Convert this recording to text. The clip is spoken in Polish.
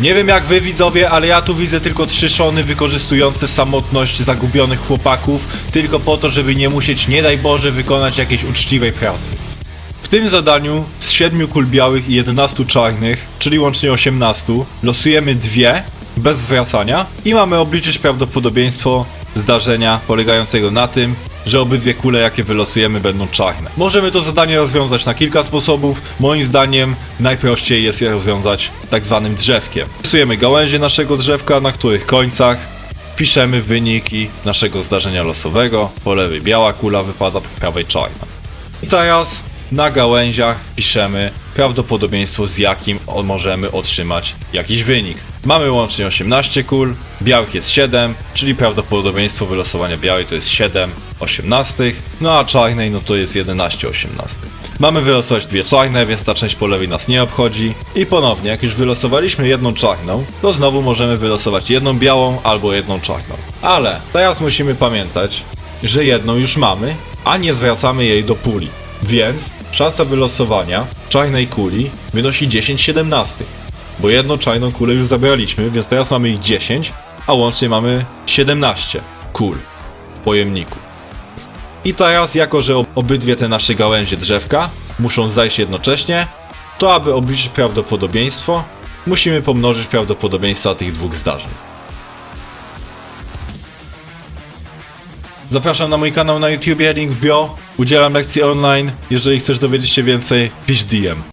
Nie wiem jak wy widzowie, ale ja tu widzę tylko trzy szony wykorzystujące samotność zagubionych chłopaków, tylko po to, żeby nie musieć, nie daj Boże, wykonać jakiejś uczciwej pracy. W tym zadaniu z 7 kul białych i 11 czarnych, czyli łącznie 18, losujemy dwie bez zwracania i mamy obliczyć prawdopodobieństwo zdarzenia polegającego na tym, że obydwie kule jakie wylosujemy będą czarne. Możemy to zadanie rozwiązać na kilka sposobów. Moim zdaniem najprościej jest je rozwiązać tak zwanym drzewkiem. Rysujemy gałęzie naszego drzewka, na których końcach piszemy wyniki naszego zdarzenia losowego. Po lewej biała kula wypada, po prawej czarna. I teraz na gałęziach piszemy prawdopodobieństwo z jakim możemy otrzymać jakiś wynik. Mamy łącznie 18 kul, białych jest 7, czyli prawdopodobieństwo wylosowania białej to jest 7 18, no a czarnej no to jest 11 18. Mamy wylosować dwie czarne, więc ta część po lewej nas nie obchodzi. I ponownie, jak już wylosowaliśmy jedną czarną, to znowu możemy wylosować jedną białą albo jedną czarną. Ale teraz musimy pamiętać, że jedną już mamy, a nie zwracamy jej do puli. Więc szansa wylosowania czarnej kuli wynosi 10 17. Bo jedną czarną kulę już zabraliśmy, więc teraz mamy ich 10, a łącznie mamy 17 kul w pojemniku. I teraz, jako że ob- obydwie te nasze gałęzie drzewka muszą zajść jednocześnie, to aby obliczyć prawdopodobieństwo, musimy pomnożyć prawdopodobieństwa tych dwóch zdarzeń. Zapraszam na mój kanał na YouTubie, link w bio. Udzielam lekcji online. Jeżeli chcesz dowiedzieć się więcej, pisz DM.